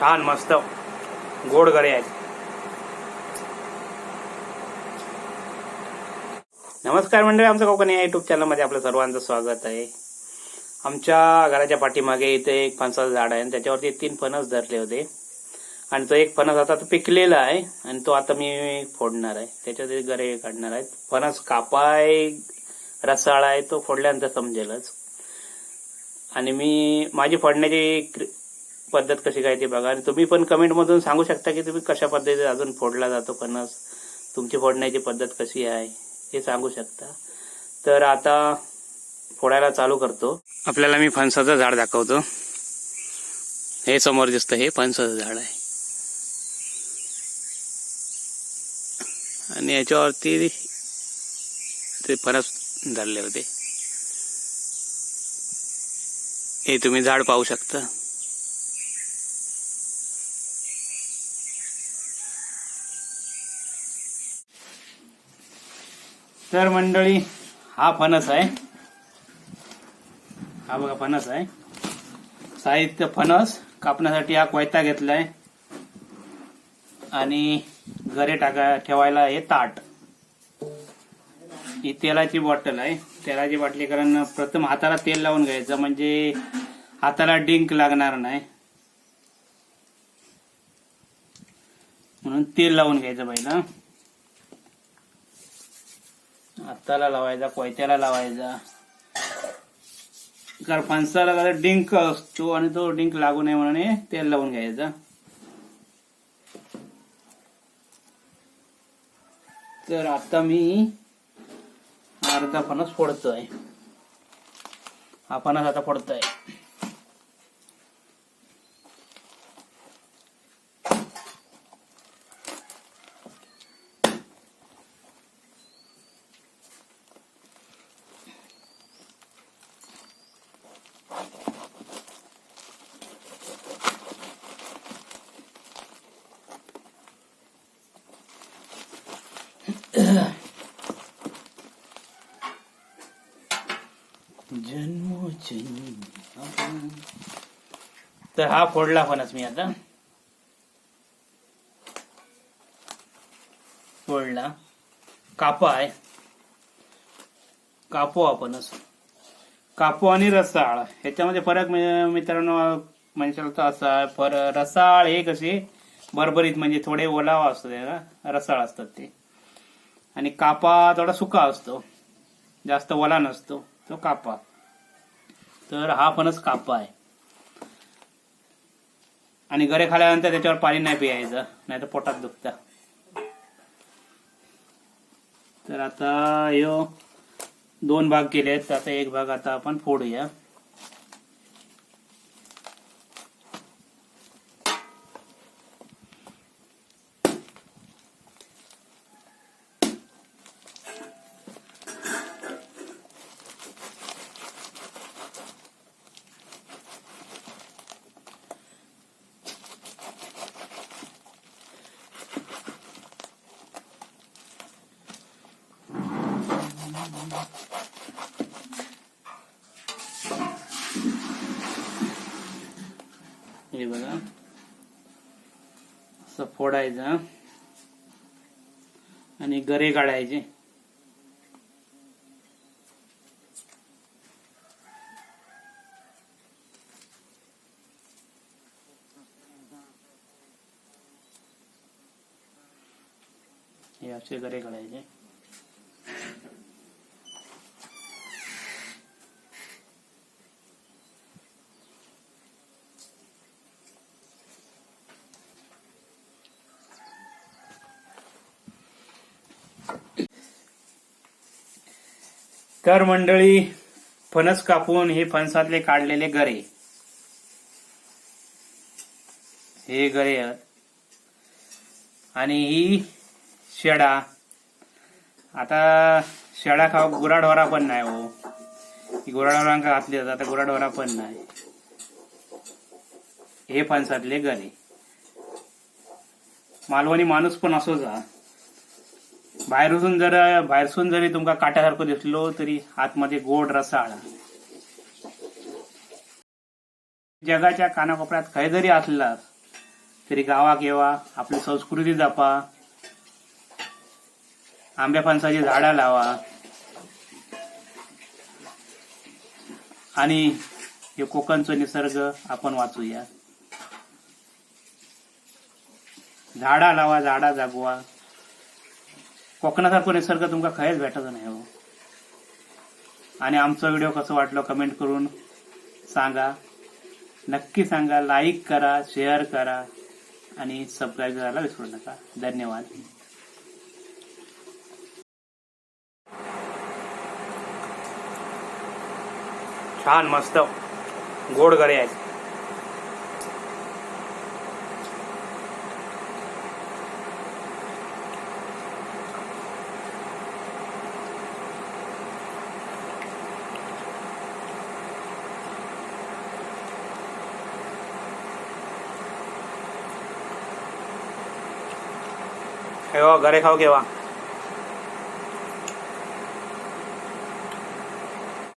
छान मस्त गोड गरे आहेत. नमस्कार मंडळी आमचं कोकणी या युट्यूब चॅनलमध्ये आपलं सर्वांचं स्वागत आहे. आमच्या घराच्या पाठीमागे इथे एक फणसाचं झाड आहे आणि त्याच्यावरती तीन फणस धरले होते. आणि तो एक फणस आता पिकलेला आहे आणि तो आता मी फोडणार आहे. त्याच्यात गरे काढणार आहेत. फणस कापाय रसाळा आहे तो फोडल्यानंतर समजेलच. आणि मी माझी फोडण्याची पद्धत कशी काय ती बघा. आणि तुम्ही पण कमेंटमधून सांगू शकता की तुम्ही कशा पद्धतीने अजून फोडला जातो फणस तुमची फोडण्याची पद्धत कशी आहे हे सांगू शकता. तर आता फोडायला चालू करतो. आपल्याला मी फणसाचं झाड दाखवतो. हे समोर दिसतं हे फणसाचं झाड आहे. आणि याच्यावरती ते फणस धरले होते. हे तुम्ही झाड पाहू शकता. तर मंडळी हा फणस आहे. हा बघा फणस आहे. साहित्य फणस कापण्यासाठी हा कोयता घेतलाय. आणि घरे टाका ठेवायला हे ताट. ही तेलाची बॉटल आहे. तेलाची बाटली कारण प्रथम हाताला तेल लावून घ्यायचं म्हणजे हाताला डिंक लागणार नाही. म्हणून तेल लावून घ्यायचं पहिला हाताला लावायचा कोयत्याला लावायचा. कारण फणसाला जरा डिंक असतो आणि तो डिंक लागू नये म्हणून तेल लावून घ्यायचा. तर आता मी अर्धा फणस फोडतोय. हा फणस आता फोडतोय. तर हा फोडला फणस मी आता. फोडला. कापा आहे. कापो हा कापू कापो आणि रसाळ. ह्याच्यामध्ये फरक मित्रांनो म्हणजे तर असा फर रसाळ हे कसे भरभरीत म्हणजे थोडे ओलावा असतो त्याला. रसाळ असतात ते. आणि कापा थोडा सुका असतो. जास्त ओला नसतो. तो कापा. तर हा फणस कापा आहे. आणि गरे खाल्यानंतर त्याच्यावर पाणी नाही पियायचं नाही तर पोटात दुखतं. तर आता यो दोन भाग केले आहेत आता एक भाग आता आपण फोडूया. बघा. असं फोडायचं आणि गरे काढायचे हे असे गरे काढायचे तर मंडळी फणस कापून हे फणसातले काढलेले गरे. हे गरे आणि ही शेडा. आता शेडा खाऊ गुराढोरा पण नाही हो. ही गुराढोरांका घातली जातात आता गुराढोरा पण नाही. हे फणसातले गरे. मालवणी माणूस पण असो जा. बाहेरून जर बाहेरसून जरी तुमका काट्यासारखं दिसलो तरी आतमध्ये गोड रसाळ जगाच्या कानाकोपऱ्यात खय जरी असला तरी गावाक येवा आपली संस्कृती जपा आंब्या फणसाची झाडा लावा. आणि हे कोकणचं निसर्ग आपण वाचूया. झाडा लावा झाडा जागवा. कोकणासारखं निसर्ग तुमका खरंच भेटत नाही हो. आणि आमचा व्हिडिओ कसं वाटलं कमेंट करून सांगा. नक्की सांगा लाईक करा शेअर करा आणि सबस्क्राईब करायला विसरू नका. धन्यवाद. छान मस्त. गोड गळे आहेत. हे बघा, गरे खाऊ केव्हा